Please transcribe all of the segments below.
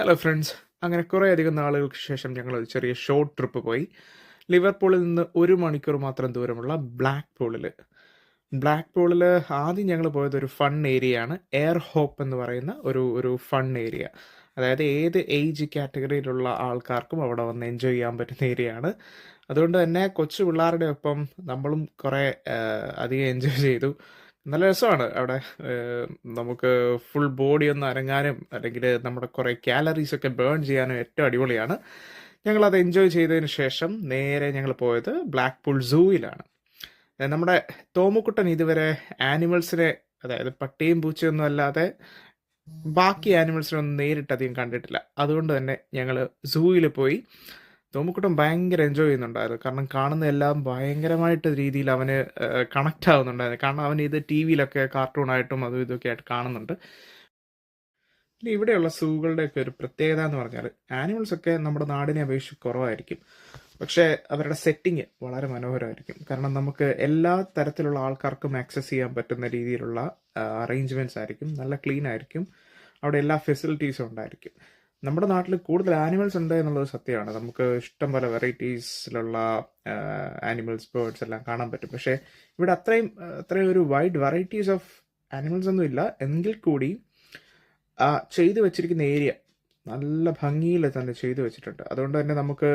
Hello friends അങ്ങനെ കുറേ അധികം നാളുകൾക്ക് ശേഷം ഞങ്ങൾ ഒരു ചെറിയ ഷോർട്ട് ട്രിപ്പ് പോയി. ലിവർപൂളിൽ നിന്ന് ഒരു മണിക്കൂർ മാത്രം ദൂരമുള്ള ബ്ലാക്ക് പൂളിൽ ബ്ലാക്ക് പൂളിൽ ആദ്യം ഞങ്ങൾ പോയത് ഒരു ഫൺ ആണ്. എയർ ഹോപ്പ് എന്ന് പറയുന്ന ഒരു ഒരു ഫൺ ഏരിയ അതായത് ഏത് ഏജ് കാറ്റഗറിയിലുള്ള ആൾക്കാർക്കും അവിടെ വന്ന് എൻജോയ് ചെയ്യാൻ പറ്റുന്ന ഏരിയയാണ് അതുകൊണ്ട് തന്നെ കൊച്ചു പിള്ളേരുടെ ഒപ്പം നമ്മളും കുറേ അധികം എൻജോയ് ചെയ്തു. നല്ല രസമാണ് അവിടെ. നമുക്ക് ഫുൾ ബോഡി ഒന്ന് അരങ്ങാനും അല്ലെങ്കിൽ നമ്മുടെ കുറേ കാലറീസ് ഒക്കെ ബേൺ ചെയ്യാനും ഏറ്റവും അടിപൊളിയാണ്. ഞങ്ങൾ അത് എൻജോയ് ചെയ്തതിന് ശേഷം നേരെ ഞങ്ങൾ പോയത് ബ്ലാക്ക് പൂൾ സൂയിലാണ് നമ്മുടെ തോമുക്കുട്ടൻ ഇതുവരെ ആനിമൽസിനെ അതായത് പട്ടിയും പൂച്ചയൊന്നും അല്ലാതെ ബാക്കി ആനിമൽസിനെ ഒന്നും നേരിട്ട് അധികം കണ്ടിട്ടില്ല. അതുകൊണ്ട് തന്നെ ഞങ്ങൾ സൂയിൽ പോയി. തോമുക്കുട്ടൻ ഭയങ്കര എൻജോയ് ചെയ്യുന്നുണ്ടായിരുന്നു. കാരണം കാണുന്ന എല്ലാം ഭയങ്കരമായിട്ട് രീതിയിൽ അവന് കണക്റ്റ് ആവുന്നുണ്ടായിരുന്നു. കാരണം അവൻ ഇത് ടി വിയിലൊക്കെ കാർട്ടൂണായിട്ടും അതും ഇതൊക്കെ ആയിട്ട് കാണുന്നുണ്ട്. പിന്നെ ഇവിടെയുള്ള സൂകളുടെയൊക്കെ ഒരു പ്രത്യേകത എന്ന് പറഞ്ഞാൽ ആനിമൽസ് ഒക്കെ നമ്മുടെ നാടിനെ അപേക്ഷിച്ച് കുറവായിരിക്കും. പക്ഷേ അവരുടെ സെറ്റിങ് വളരെ മനോഹരമായിരിക്കും. കാരണം നമുക്ക് എല്ലാ തരത്തിലുള്ള ആൾക്കാർക്കും ആക്സസ് ചെയ്യാൻ പറ്റുന്ന രീതിയിലുള്ള അറേഞ്ച്മെന്റ്സ് ആയിരിക്കും. നല്ല ക്ലീൻ ആയിരിക്കും. അവിടെ എല്ലാ ഫെസിലിറ്റീസും ഉണ്ടായിരിക്കും. നമ്മുടെ നാട്ടിൽ കൂടുതൽ ആനിമൽസ് ഉണ്ട് എന്നുള്ളത് സത്യമാണ്. നമുക്ക് ഇഷ്ടം പോലെ വെറൈറ്റീസിലുള്ള ആനിമൽസ് ബേർഡ്സ് എല്ലാം കാണാൻ പറ്റും. പക്ഷേ ഇവിടെ അത്രയും അത്രയും ഒരു വൈഡ് വെറൈറ്റീസ് ഓഫ് ആനിമൽസ് ഒന്നും ഇല്ല. എങ്കിൽ കൂടി ചെയ്തു വെച്ചിരിക്കുന്ന ഏരിയ നല്ല ഭംഗിയിൽ തന്നെ ചെയ്തു വെച്ചിട്ടുണ്ട്. അതുകൊണ്ട് തന്നെ നമുക്ക്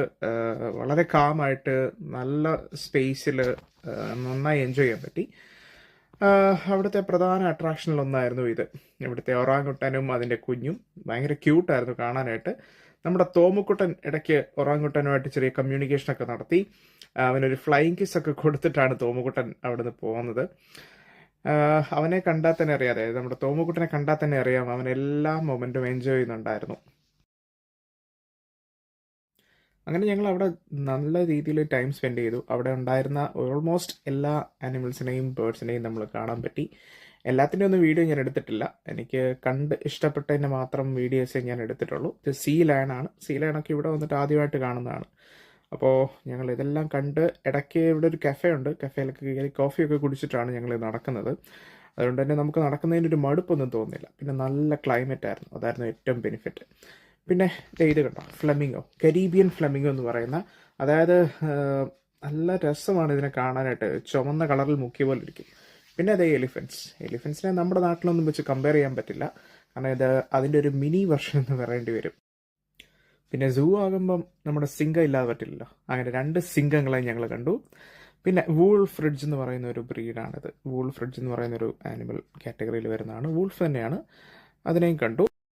വളരെ കാമായിട്ട് നല്ല സ്പേസിൽ നന്നായി എൻജോയ് ചെയ്യാൻ പറ്റി. അവിടുത്തെ പ്രധാന അട്രാക്ഷനിലൊന്നായിരുന്നു ഇത്. ഇവിടുത്തെ ഒറാങ്കുട്ടനും അതിന്റെ കുഞ്ഞും ഭയങ്കര ക്യൂട്ടായിരുന്നു കാണാനായിട്ട്. നമ്മുടെ തോമുക്കുട്ടൻ ഇടയ്ക്ക് ഒറാങ്കുട്ടനുമായിട്ട് ചെറിയ കമ്മ്യൂണിക്കേഷനൊക്കെ നടത്തി. അവനൊരു ഫ്ലൈയിങ് കിസ് ഒക്കെ കൊടുത്തിട്ടാണ് തോമുക്കുട്ടൻ അവിടുന്ന് പോകുന്നത്. അവനെ കണ്ടാൽ തന്നെ അറിയാം. അതായത് നമ്മുടെ തോമുക്കുട്ടനെ കണ്ടാൽ തന്നെ അറിയാം. അവൻ എല്ലാ മൊമെന്റും എൻജോയ് ചെയ്യുന്നുണ്ടായിരുന്നു. അങ്ങനെ ഞങ്ങൾ അവിടെ നല്ല രീതിയിൽ ടൈം സ്പെൻഡ് ചെയ്തു. അവിടെ ഉണ്ടായിരുന്ന ഓൾമോസ്റ്റ് എല്ലാ ആനിമൽസിനെയും ബേർഡ്സിനെയും നമ്മൾ കാണാൻ പറ്റി. എല്ലാത്തിന്റെ ഒന്നും വീഡിയോ ഞാൻ എടുത്തിട്ടില്ല. എനിക്ക് കണ്ട് ഇഷ്ടപ്പെട്ടതിന്റെ മാത്രം വീഡിയോസേ ഞാൻ എടുത്തിട്ടുള്ളൂ. ഇത് സീ ലയണാണ് സീ ലയണൊക്കെ ഇവിടെ വന്നിട്ട് ആദ്യമായിട്ട് കാണുന്നതാണ്. അപ്പോൾ ഞങ്ങൾ ഇതെല്ലാം കണ്ട് ഇടയ്ക്ക് ഇവിടെ ഒരു കഫേ ഉണ്ട്. കഫേയിലൊക്കെ കയറി കോഫിയൊക്കെ കുടിച്ചിട്ടാണ് ഞങ്ങൾ നടക്കുന്നത്. അതുകൊണ്ട് തന്നെ നമുക്ക് നടക്കുന്നതിന്റെ ഒരു മടുപ്പൊന്നും തോന്നുന്നില്ല. പിന്നെ നല്ല ക്ലൈമറ്റ് ആയിരുന്നു. അതായിരുന്നു ഏറ്റവും ബെനിഫിറ്റ് പിന്നെ ഇത് കേട്ടോ ഫ്ലമിംഗോ. കരീബിയൻ ഫ്ലമിംഗോ എന്ന് പറയുന്ന അതായത് നല്ല രസമാണ് ഇതിനെ കാണാനായിട്ട്. ചുമന്ന കളറിൽ മുക്കിയ പോലെ ഇരിക്കും. പിന്നെ അതേ എലിഫൻസ്. എലിഫൻസിനെ നമ്മുടെ നാട്ടിലൊന്നും വെച്ച് കമ്പയർ ചെയ്യാൻ പറ്റില്ല. കാരണം ഇത് അതിന്റെ ഒരു മിനി വെർഷൻ എന്ന് പറയേണ്ടി വരും. പിന്നെ സൂ ആകുമ്പം നമ്മുടെ സിംഗം ഇല്ലാതെ പറ്റില്ലല്ലോ. അങ്ങനെ രണ്ട് സിംഗങ്ങളെ ഞങ്ങൾ കണ്ടു. പിന്നെ വൂൾ ഫ്രിഡ്ജ് എന്ന് പറയുന്ന ഒരു ബ്രീഡാണിത് വൂൾ ഫ്രിഡ്ജ് എന്ന് പറയുന്ന ഒരു ആനിമൽ കാറ്റഗറിയിൽ വരുന്നതാണ്. വൂൾഫ് തന്നെയാണ്. അതിനെയും കണ്ടു.